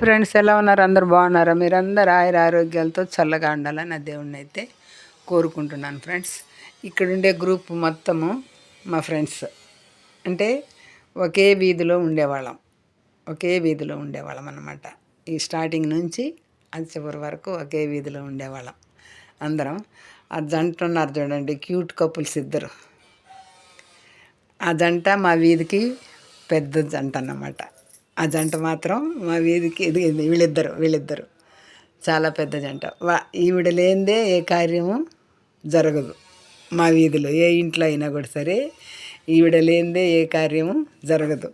Friends ఎలా ఉన్నారు? అందరు బాగున్నారా? మీరందరూ ఆయుర ఆరోగ్యాలతో చల్లగా ఉండాలని ఆ దేవుణ్ణి అయితే కోరుకుంటున్నాను ఫ్రెండ్స్. ఇక్కడ ఉండే గ్రూప్ మొత్తము మా ఫ్రెండ్స్. అంటే ఒకే వీధిలో ఉండేవాళ్ళం. ఒకే వీధిలో ఉండేవాళ్ళం అనమాట ఈ స్టార్టింగ్ నుంచి అది చివరి వరకు ఒకే వీధిలో ఉండేవాళ్ళం అందరం. ఆ జంట ఉన్నారు చూడండి క్యూట్ కపుల్స్ ఇద్దరు. ఆ జంట మా వీధికి పెద్ద జంట అన్నమాట. ఆ జంట మాత్రం మా వీధికి ఎదిగింది. వీళ్ళిద్దరు వీళ్ళిద్దరు. చాలా పెద్ద జంట. వా ఈవిడ లేనిదే ఏ కార్యము జరగదు మా వీధిలో. ఏ ఇంట్లో అయినా కూడా సరే ఈవిడ లేనిదే ఏ కార్యము జరగదు.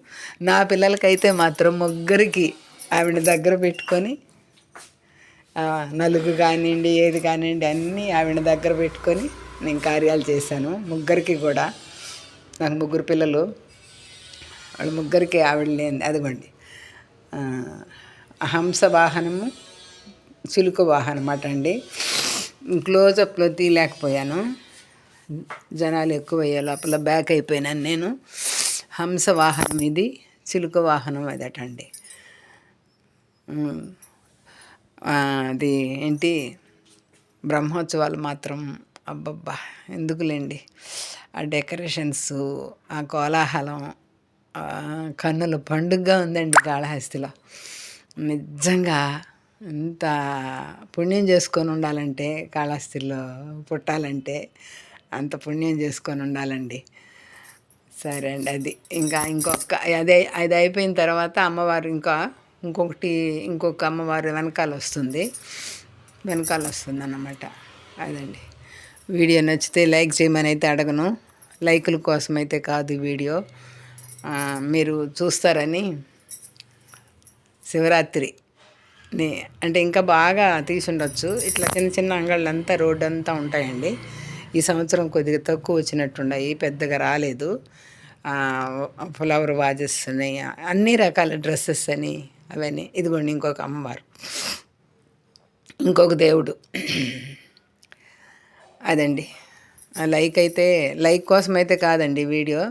నా పిల్లలకైతే మాత్రం ముగ్గురికి ఆవిడ దగ్గర పెట్టుకొని నలుగు కానివ్వండి ఏది కానివ్వండి అన్నీ ఆవిడ దగ్గర పెట్టుకొని నేను కార్యాలు చేశాను. ముగ్గురికి కూడా. నాకు ముగ్గురు పిల్లలు. వాళ్ళ ముగ్గురికి ఆవిడ లేని అదిగోండి. హంస వాహనము చిలుక వాహనం అన్నమాట అండి క్లోజప్లో తీయలేకపోయాను. జనాలు ఎక్కువ అయ్యే లోపల బ్యాక్ అయిపోయినాను నేను. హంస వాహనం ఇది చిలుక వాహనం అదటండి అది ఏంటి? బ్రహ్మోత్సవాలు మాత్రం అబ్బబ్బా ఎందుకులేండి? ఆ డెకరేషన్స్ ఆ కోలాహలం కన్నుల పండుగగా ఉందండి కాళహస్తిలో. నిజంగా ఇంత పుణ్యం చేసుకొని ఉండాలంటే కాళహస్తిలో పుట్టాలంటే అంత పుణ్యం చేసుకొని ఉండాలండి. సరే అండి అది ఇంకా ఇంకొక అదే అది అయిపోయిన తర్వాత అమ్మవారు ఇంకా ఇంకొకటి ఇంకొక అమ్మవారు వెనకాల వస్తుంది. వెనకాల వస్తుంది అన్నమాట అదండి. వీడియో నచ్చితే లైక్ చేయమని అయితే అడగను. లైకుల కోసం అయితే కాదు వీడియో. మీరు చూస్తారని శివరాత్రి అంటే ఇంకా బాగా తీసి ఉండొచ్చు ఇట్లా చిన్న చిన్న అంగళ్ళు అంతా రోడ్డు అంతా ఉంటాయండి. ఈ సంవత్సరం కొద్దిగా తక్కువ వచ్చినట్టున్నాయి పెద్దగా రాలేదు. ఫ్లవర్ వాజెస్ అని అన్ని రకాల డ్రెస్సెస్ అని అవన్నీ. ఇదిగోండి ఇంకొక అమ్మవారు. ఇంకొక దేవుడు. అదండి. లైక్ అయితే లైక్ కోసం అయితే కాదండి వీడియో.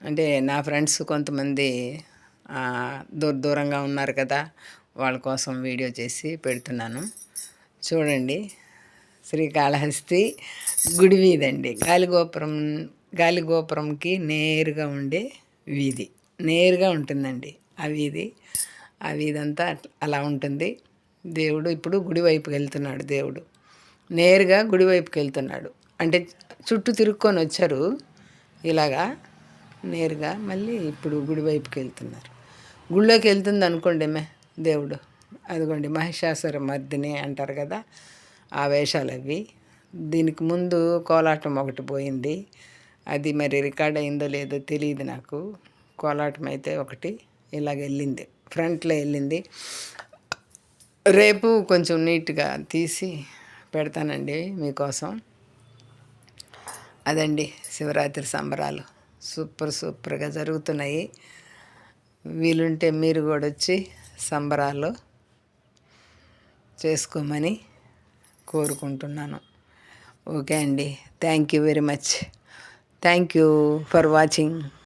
అంటే నా ఫ్రెండ్స్ కొంతమంది దూర దూరంగా ఉన్నారు కదా వాళ్ళ కోసం వీడియో చేసి పెడుతున్నాను. చూడండి శ్రీకాళహస్తి గుడి వీధి అండి గాలిగోపురం గాలిగోపురంకి నేరుగా ఉండే వీధి. నేరుగా ఉంటుందండి ఆ వీధి. ఆ వీధి అంతా అలా ఉంటుంది. దేవుడు ఇప్పుడు గుడి వైపుకి వెళ్తున్నాడు దేవుడు. నేరుగా గుడి వైపుకి వెళ్తున్నాడు. అంటే చుట్టూ తిరుక్కొని వచ్చారు ఇలాగా. నేరుగా మళ్ళీ ఇప్పుడు గుడి వైపుకి వెళ్తున్నారు. గుళ్ళోకి వెళ్తుంది అనుకోండి మే దేవుడు. అదిగోండి మహిషాసుర మర్దిని అంటారు కదా ఆ వేషాలు అవి. దీనికి ముందు కోలాటం ఒకటి పోయింది. అది మరి రికార్డ్ అయిందో లేదో తెలియదు నాకు. కోలాటం అయితే ఒకటి ఇలాగ వెళ్ళింది. ఫ్రంట్లో వెళ్ళింది. రేపు కొంచెం నీట్గా తీసి పెడతానండి మీకోసం. అదండి శివరాత్రి సంబరాలు. సూపర్ సూపర్గా జరుగుతున్నాయి. వీలుంటే మీరు కూడా వచ్చి సంబరాలు చేసుకోమని కోరుకుంటున్నాను. ఓకే అండి. Thank you very much. Thank you for watching.